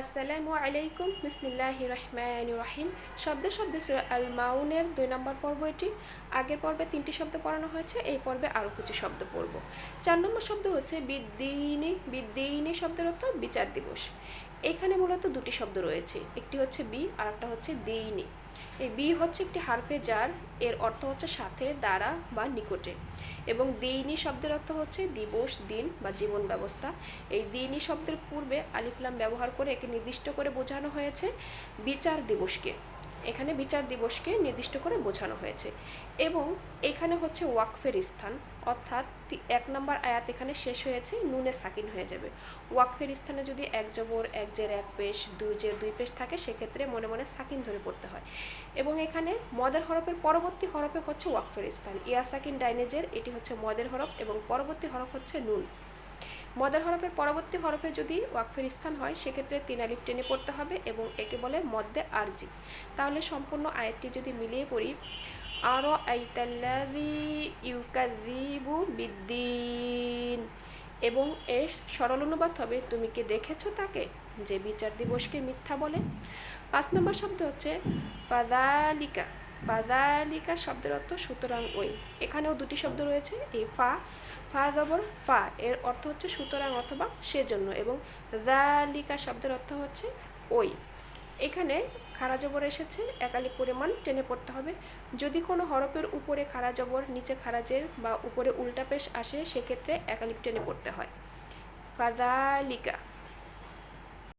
আসসালামু আলাইকুম, বিসমিল্লাহ রহমান রহিম। শব্দ শব্দ আল মাউনের দুই নম্বর পর্ব এটি। আগের পর্বে তিনটি শব্দ পড়ানো হয়েছে, এই পর্বে আরও কিছু শব্দ পড়ব। চার নম্বর শব্দ হচ্ছে বিদ্যিনী বিদ্যিনী শব্দের অর্থ বিচার দিবস। এখানে মূলত দুটি শব্দ রয়েছে, একটি হচ্ছে বি আর একটা হচ্ছে দিইনি। এই বি হচ্ছে একটি হারফে যার এর অর্থ হচ্ছে সাথে, দ্বারা বা নিকটে। এবং দিইনি শব্দের অর্থ হচ্ছে দিবস, দিন বা জীবন ব্যবস্থা। এই দেইনি শব্দের পূর্বে আলিফলাম ব্যবহার করে একে নির্দিষ্ট করে বোঝানো হয়েছে বিচার দিবসকে। এখানে বিচার দিবসকে নির্দিষ্ট করে বোঝানো হয়েছে এবং এখানে হচ্ছে ওয়াকফের স্থান। অর্থাৎ এক নম্বর আয়াত এখানে শেষ হয়েছে, নুনে সাকিন হয়ে যাবে। ওয়াকফের স্থানে যদি এক জবর, এক জের, এক পেশ, দুই জের, দুই পেশ থাকে, সেক্ষেত্রে মনে মনে সাকিন ধরে পড়তে হয়। এবং এখানে মদের হরফের পরবর্তী হরফে হচ্ছে ওয়াকফের স্থান। ইয়া সাকিন ডাইনেজের এটি হচ্ছে মদের হরফ এবং পরবর্তী হরফ হচ্ছে নুন। মদের হরফের পরবর্তী হরফে যদি ওয়াকফের স্থান হয়, সেক্ষেত্রে তিন আলিফ টেনে পড়তে হবে এবং একে বলে মদ্দে আরজি। তাহলে সম্পূর্ণ আয়াতটি যদি মিলিয়ে পড়ি আরও আইতাল্লাদি ইউকাজিবু বিদ্দিন। এবং এর সরল অনুবাদ হবে, তুমি কি দেখেছ তাকে যে বিচার দিবসকে মিথ্যা বলে? পাঁচ নম্বর শব্দ হচ্ছে ফাদালিকা ফাদালিকা শব্দের অর্থ সুতরাং ওই। এখানেও দুটি শব্দ রয়েছে, এই ফা ফা জবর, ফা। এর অর্থ হচ্ছে সুতরাং অথবা সেজন্য এবং জালিকা শব্দের অর্থ হচ্ছে ওই। এখানে খাড়া জবর এসেছে একালি পরিমাণ টেনে পড়তে হবে। যদি কোনো হরফের উপরে খাড়া জবর, নিচে খারাজের বা উপরে উল্টা পেশ আসে, সেক্ষেত্রে একালিপ টেনে পড়তে হয়। ফাজালিকা